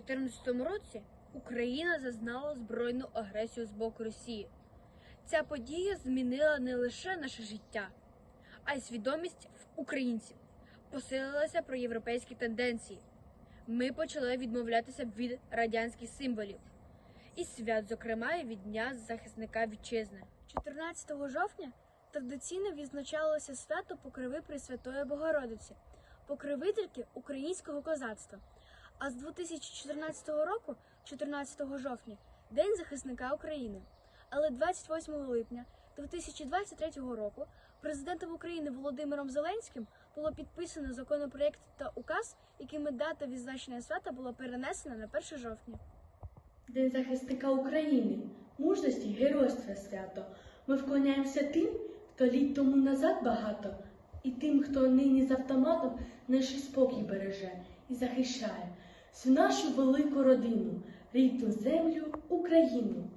2014 році Україна зазнала збройну агресію з боку Росії. Ця подія змінила не лише наше життя, а й свідомість в українців. Посилилися проєвропейські тенденції. Ми почали відмовлятися від радянських символів і свят, зокрема, і від Дня захисника вітчизни. 14 жовтня традиційно відзначалося свято Покрови Пресвятої Богородиці, покровительки українського козацтва. А з 2014 року, 14 жовтня, День захисника України. Але 28 липня 2023 року президентом України Володимиром Зеленським було підписано законопроєкт та указ, якими дата відзначення свята була перенесена на 1 жовтня. День захисника України, мужності, геройства свято. Ми вклоняємося тим, хто літ тому назад багато, і тим, хто нині з автоматом наш спокій береже і захищає всю нашу велику родину, рідну землю, Україну.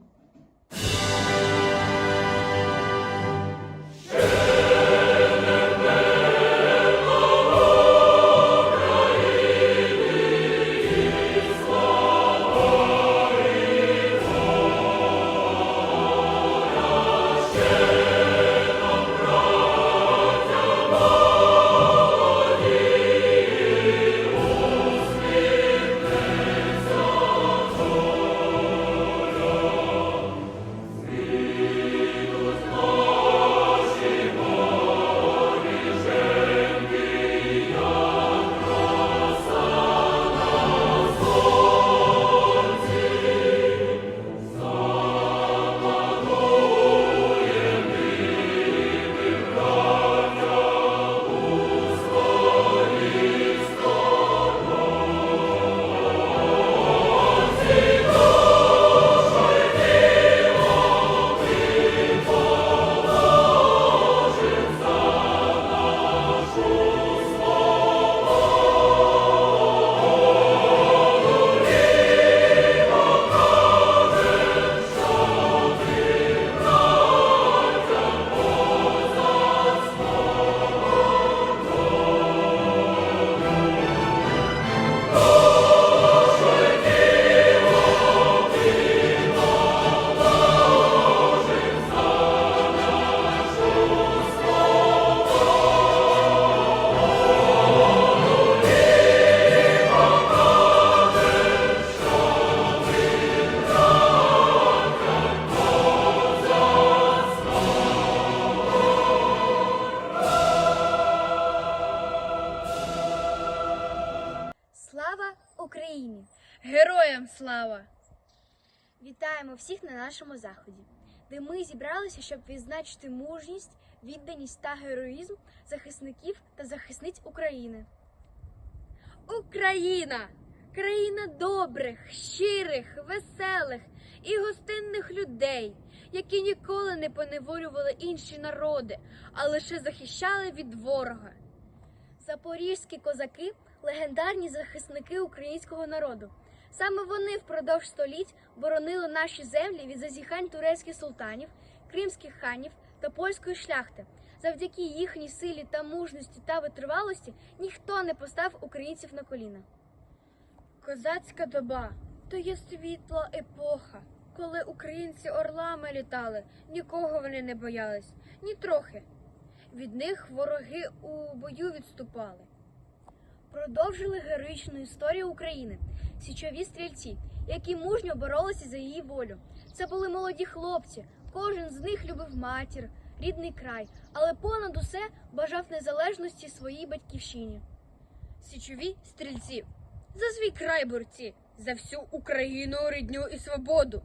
Вітаємо всіх на нашому заході, де ми зібралися, щоб відзначити мужність, відданість та героїзм захисників та захисниць України. Україна! Країна добрих, щирих, веселих і гостинних людей, які ніколи не поневолювали інші народи, а лише захищали від ворога. Запорізькі козаки легендарні захисники українського народу. Саме вони впродовж століть боронили наші землі від зазіхань турецьких султанів, кримських ханів та польської шляхти. Завдяки їхній силі та мужності та витривалості ніхто не постав українців на коліна. Козацька доба то є світла епоха, коли українці орлами літали, нікого вони не боялись, ні трохи. Від них вороги у бою відступали. Продовжили героїчну історію України січові стрільці, які мужньо боролися за її волю. Це були молоді хлопці. Кожен з них любив матір, рідний край, але понад усе бажав незалежності своїй батьківщині. Січові стрільці, за свій край борці, за всю Україну, рідню і свободу.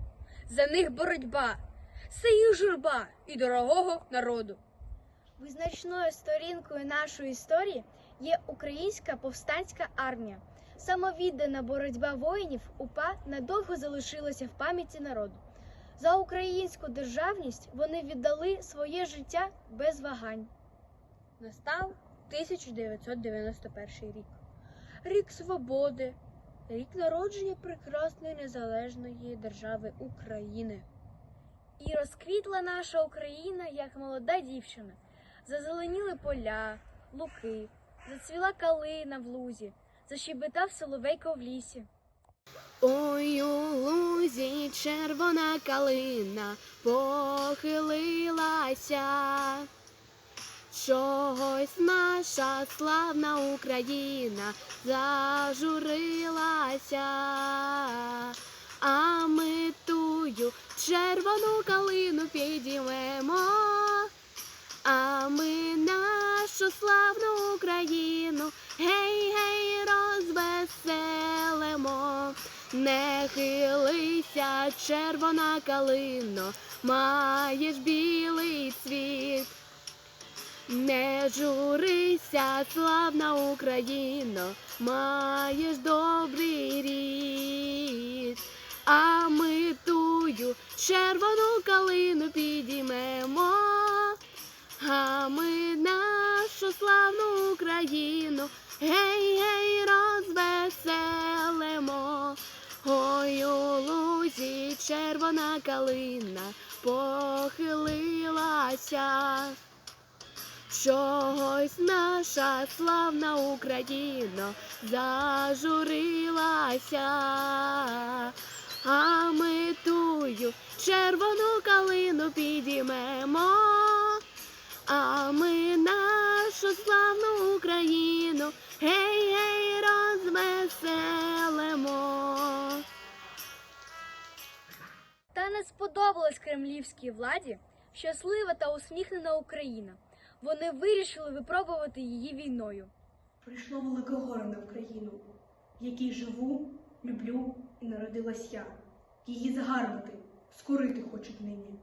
За них боротьба, це журба і дорогого народу. Визначною сторінкою нашої історії є українська повстанська армія. Самовіддана боротьба воїнів УПА надовго залишилася в пам'яті народу. За українську державність вони віддали своє життя без вагань. Настав 1991 рік. Рік свободи, рік народження прекрасної незалежної держави України. І розквітла наша Україна як молода дівчина. Зазеленіли поля, луки, зацвіла калина в лузі, защебетав соловейко в лісі. Ой, у лузі червона калина похилилася. Чогось наша славна Україна зажурилася, а ми тую червону калину підіймемо, а ми нашу славну Україну. Гей, гей, розвеселимо. Не хилися, червона калино, маєш білий цвіт. Не журися, славна Україно, маєш добрий рід, а ми тую червону калину підіймемо, а ми нашу славну Україну, гей, гей, розвеселимо. Ой, у лузі червона калина похилилася. Чогось наша славна Україна зажурилася, а ми тую червону калину підіймемо, а ми нашу славну Україну гей, гей, розвеселимо. Та не сподобалась кремлівській владі щаслива та усміхнена Україна. Вони вирішили випробувати її війною. Прийшло велике горе на Україну, в якій живу, люблю і народилась я. Її загарбати, скорити хочуть нині.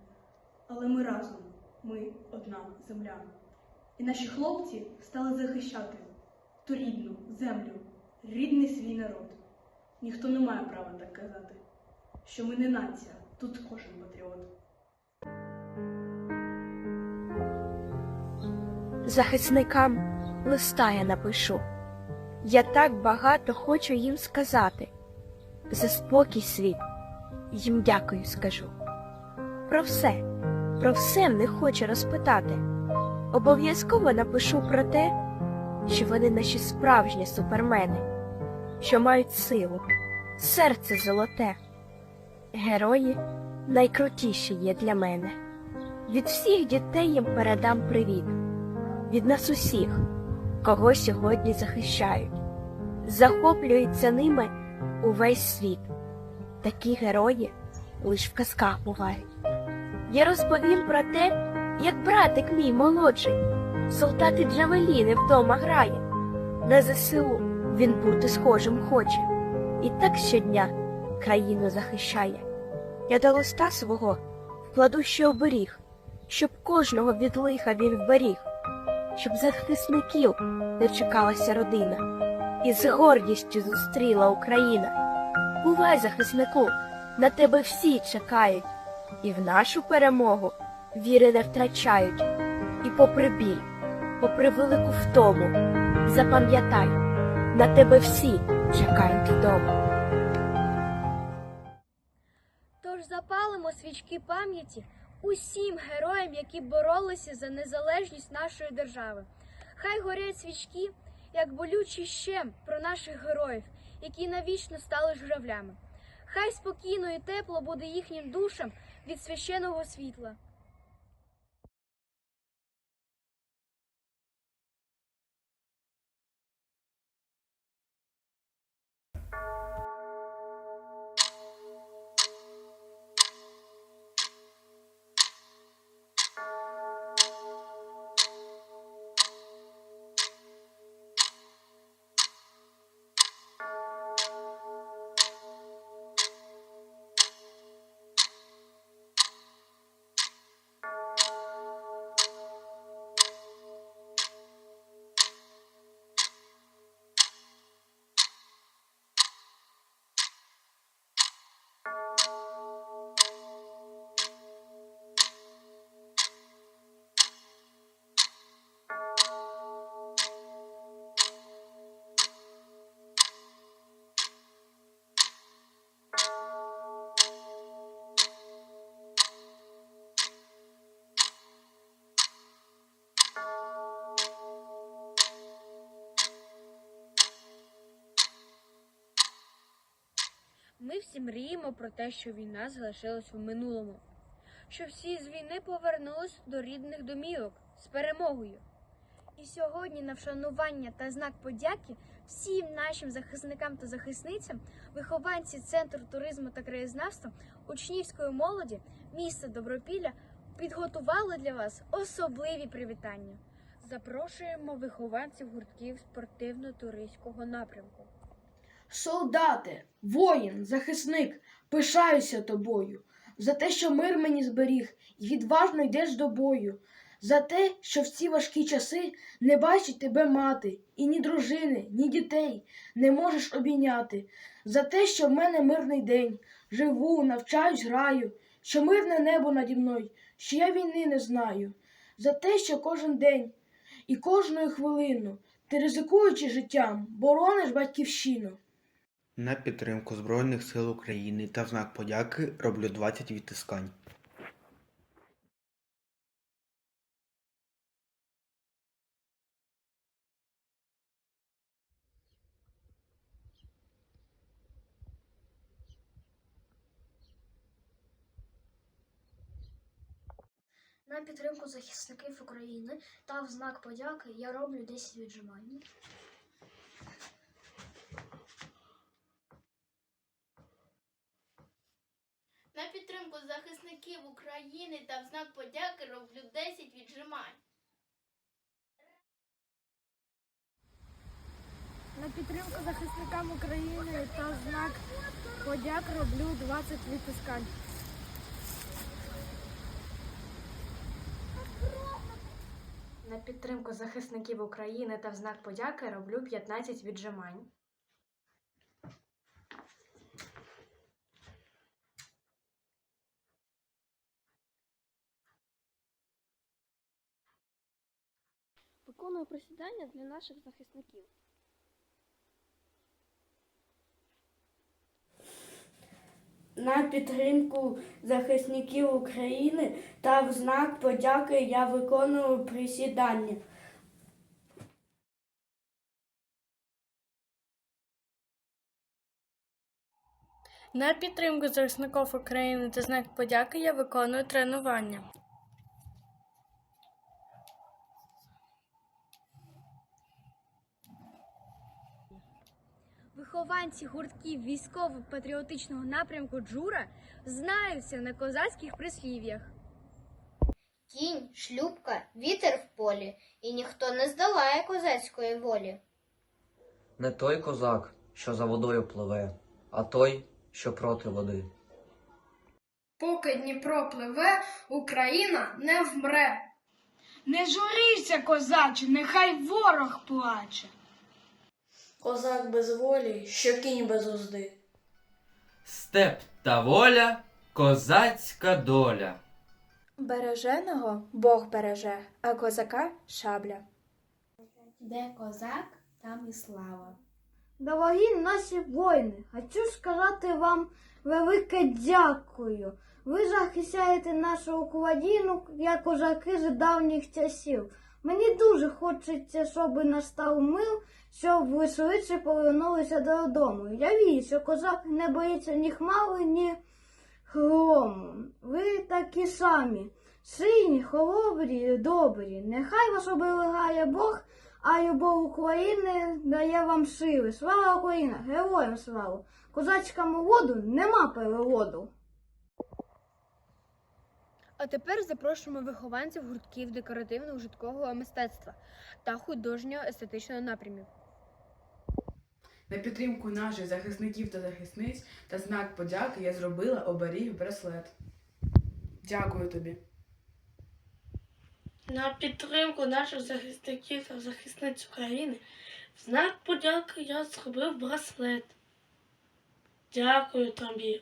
Але ми разом, ми одна земля. І наші хлопці стали захищати ту рідну землю, рідний свій народ. Ніхто не має права так казати, що ми не нація, тут кожен патріот. захисникам листа я напишу. Я так багато хочу їм сказати. За спокій світ їм дякую скажу. Про все, про все не хочу розпитати. Обов'язково напишу про те, що вони наші справжні супермени, що мають силу, серце золоте. Герої найкрутіші є для мене. Від всіх дітей їм передам привіт від нас усіх, кого сьогодні захищають, захоплюється ними увесь світ. Такі герої лиш в казках бувають. Я розповім про те, як братик мій молодший, солдати Джавеліни вдома грає. На ЗСУ він бути схожим хоче, і так щодня країну захищає. Я до листа свого вкладу ще оберіг, щоб кожного від лиха він вберіг щоб захисників дочекалася родина і з гордістю зустріла Україна. Бувай, захиснику, на тебе всі чекають, і в нашу перемогу віри не втрачають. І попри біль, попри велику втому, запам'ятай, на тебе всі чекають вдома. Тож запалимо свічки пам'яті усім героям, які боролися за незалежність нашої держави. Хай горять свічки, як болючий щем про наших героїв, які навічно стали журавлями. Хай спокійно і тепло буде їхнім душам від священого світла. Ми всі мріємо про те, що війна залишилась у минулому, що всі з війни повернулись до рідних домівок з перемогою. І сьогодні на вшанування та знак подяки всім нашим захисникам та захисницям, вихованці Центру туризму та краєзнавства учнівської молоді міста Добропілля підготували для вас особливі привітання. Запрошуємо вихованців гуртків спортивно-туристського напрямку. Солдате, воїн, захисник, пишаюся тобою, за те, що мир мені зберіг, і відважно йдеш до бою, за те, що в ці важкі часи не бачить тебе мати, і ні дружини, ні дітей не можеш обійняти, за те, що в мене мирний день, живу, навчаюсь, граю, що мирне небо наді мною, що я війни не знаю, за те, що кожен день і кожну хвилину ти, ризикуючи життям, борониш батьківщину. На підтримку Збройних сил України та в знак подяки роблю 20 відтискань. На підтримку захисників України та в знак подяки я роблю 10 віджимань. На підтримку захисників України та в знак подяки роблю 10 віджимань. На підтримку захисникам України та знак подяк роблю 20 відтискань. На підтримку захисників України та в знак подяки роблю 15 віджимань. Виконую присідання для наших захисників. На підтримку захисників України та в знак подяки я виконую присідання. На підтримку захисників України та знак подяки я виконую тренування. Вихованці гуртків військово-патріотичного напрямку Джура знаються на козацьких прислів'ях. Кінь, шлюбка, вітер в полі, і ніхто не здолає козацької волі. Не той козак, що за водою пливе, а той, що проти води. Поки Дніпро пливе, Україна не вмре. Не журися, козаче, нехай ворог плаче. Козак без волі, що кінь без узди. Степ та воля, козацька доля. Береженого Бог береже, а козака шабля. Де козак, там і слава. Дорогі наші воїни, хочу сказати вам велике дякую. Ви захищаєте нашу Україну, як козаки з давніх часів. Мені дуже хочеться, щоб настав мир, щоб ви швидше повернулися додому. Я вірю, що козак не боїться ні хмари, ні грому. Ви такі самі, сильні, хоробрі, добрі. Нехай вас оберігає Бог, а любов України дає вам сили. Слава Україна! Героям слава! Козацькому воду нема переводу. А тепер запрошуємо вихованців гуртків декоративного житлового мистецтва та художнього естетичного напрямів. На підтримку наших захисників та захисниць та знак подяки я зробила оберіг браслет. Дякую тобі. На підтримку наших захисників та захисниць України в знак подяки я зробив браслет. Дякую тобі.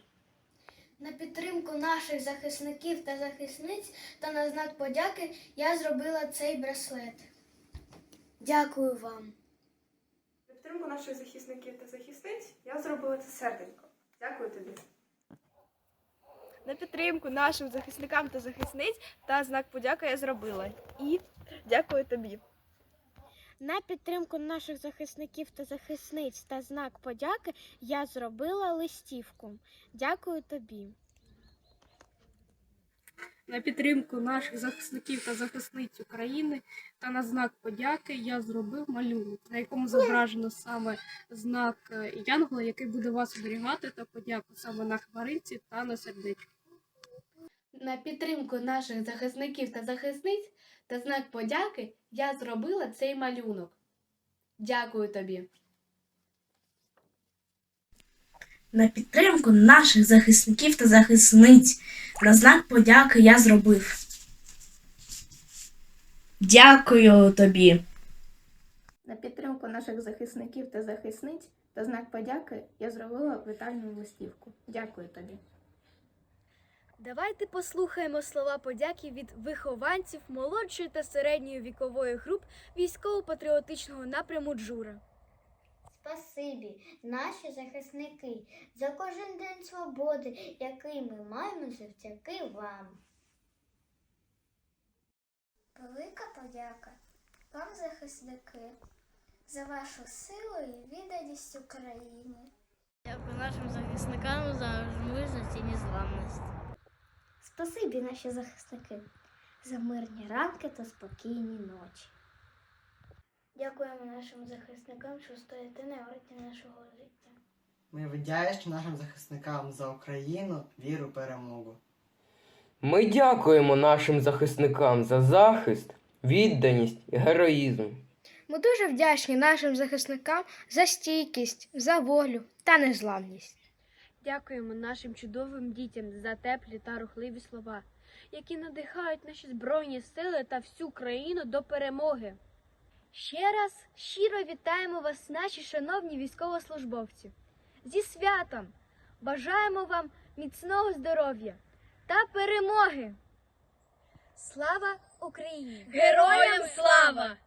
На підтримку наших захисників та захисниць та на знак подяки я зробила цей браслет. Дякую вам. На підтримку наших захисників та захисниць я зробила це серденько. Дякую тобі. На підтримку нашим захисникам та захисниць та знак подяки я зробила. І дякую тобі. На підтримку наших захисників та захисниць та знак подяки я зробила листівку. Дякую тобі. На підтримку наших захисників та захисниць України та на знак подяки я зробив малюнок, на якому зображено саме знак е, Янгола, який буде вас оберігати та подяку саме на хмаринці та на сердечку. На підтримку наших захисників та захисниць та знак подяки я зробила цей малюнок. Дякую тобі. На підтримку наших захисників та захисниць на знак подяки я зробив. Дякую тобі. На підтримку наших захисників та захисниць та знак подяки я зробила вітальну листівку. Дякую тобі. Давайте послухаємо слова подяки від вихованців молодшої та середньої вікової груп військово-патріотичного напряму Джура. Спасибі, наші захисники, за кожен день свободи, який ми маємо завдяки вам. Велика подяка вам, захисники, за вашу силу і відданість Україні. Дякую нашим захисникам за мужність і незламність. Спасибі, наші захисники, за мирні ранки та спокійні ночі. Дякуємо нашим захисникам, що стоїте на варті нашого життя. Ми вдячні нашим захисникам за Україну, віру, перемогу. Ми дякуємо нашим захисникам за захист, відданість і героїзм. Ми дуже вдячні нашим захисникам за стійкість, за волю та незламність. Дякуємо нашим чудовим дітям за теплі та рухливі слова, які надихають наші збройні сили та всю країну до перемоги. Ще раз щиро вітаємо вас, наші шановні військовослужбовці. Зі святом! Бажаємо вам міцного здоров'я та перемоги! Слава Україні! Героям слава!